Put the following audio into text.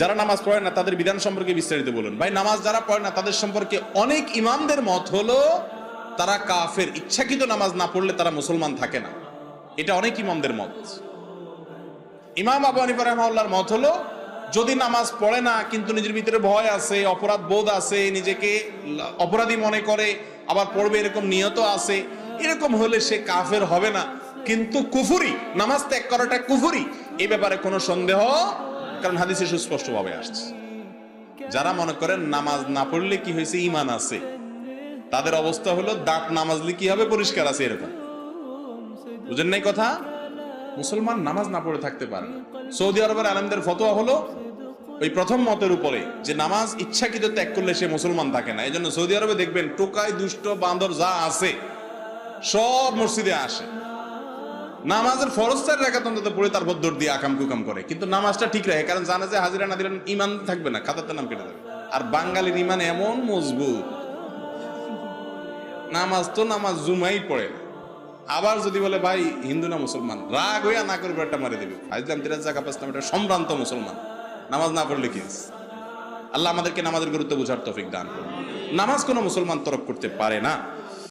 যারা নামাজ পড়ে না, তাদের বিধান সম্পর্কে বিস্তারিত বলুন। ভাই, নামাজ যারা পড়ে না, তাদের সম্পর্কে অনেক ইমামদের মত হলো, তারা কাফের। ইচ্ছাকৃত নামাজ না পড়লে তারা মুসলমান থাকে না। এটা অনেক ইমামদের মত। ইমাম আবু আনিফা রহমাল্লার মত হলো, যদি নামাজ পড়ে না, কিন্তু নিজের ভিতরে ভয় আছে, অপরাধ বোধ আছে, নিজেকে অপরাধী মনে করে, আবার পড়বে এরকম নিয়ত আছে এরকম হলে সে কাফের হবে না। কিন্তু কুফুরি, নামাজ ত্যাগ করাটা কুফুরি এই ব্যাপারে কোনো সন্দেহ? কারণ হাদিসে সুস্পষ্টভাবে আসছে। যারা মনে করেন নামাজ না পড়লে কি হয়েছে? ইমান আছে। তাদের অবস্থা হলো দাঁত নামাজলে কি হবে? পরিষ্কার আছে এরকম। বুঝেন নাই কথা? মুসলমান নামাজ না পড়ে থাকতে পারে সৌদি আরবের আলমদের ফতোয়া হলো, ওই প্রথম মতের উপরে যে নামাজ ইচ্ছাকৃত ত্যাগ করলে সে মুসলমান থাকে না। এই জন্য সৌদি আরবে দেখবেন টোকায় দুষ্ট বান্দর যা আছে সব মসজিদে আসে। নামাজের ফরজ চার রেখাত অন্তত পড়ে তারপর দৌড় দিয়ে আকাম কুকাম করে। কিন্তু নামাজটা ঠিক রাখে, কারণ জানে যে হাজিরা না দিলে ইমান থাকবে না, খাতাতে নাম কেটে দেবে আর বাঙালির ইমান এমন মজবুত, নামাজ তো নামাজ জুমাই পড়ে না। আবার যদি বলে, ভাই, হিন্দু না মুসলমান? রাগ হইয়া না করবে একটা মারে দেবে। ফাইজলাম তিরাজ জাকা পাসলাম এটা সম্ভ্রান্ত মুসলমান। নামাজ না পড়লে কি আল্লাহ আমাদেরকে নামাজের গুরুত্ব বোঝার তৌফিক দান করুন। নামাজ কোনো মুসলমান তরক করতে পারে না।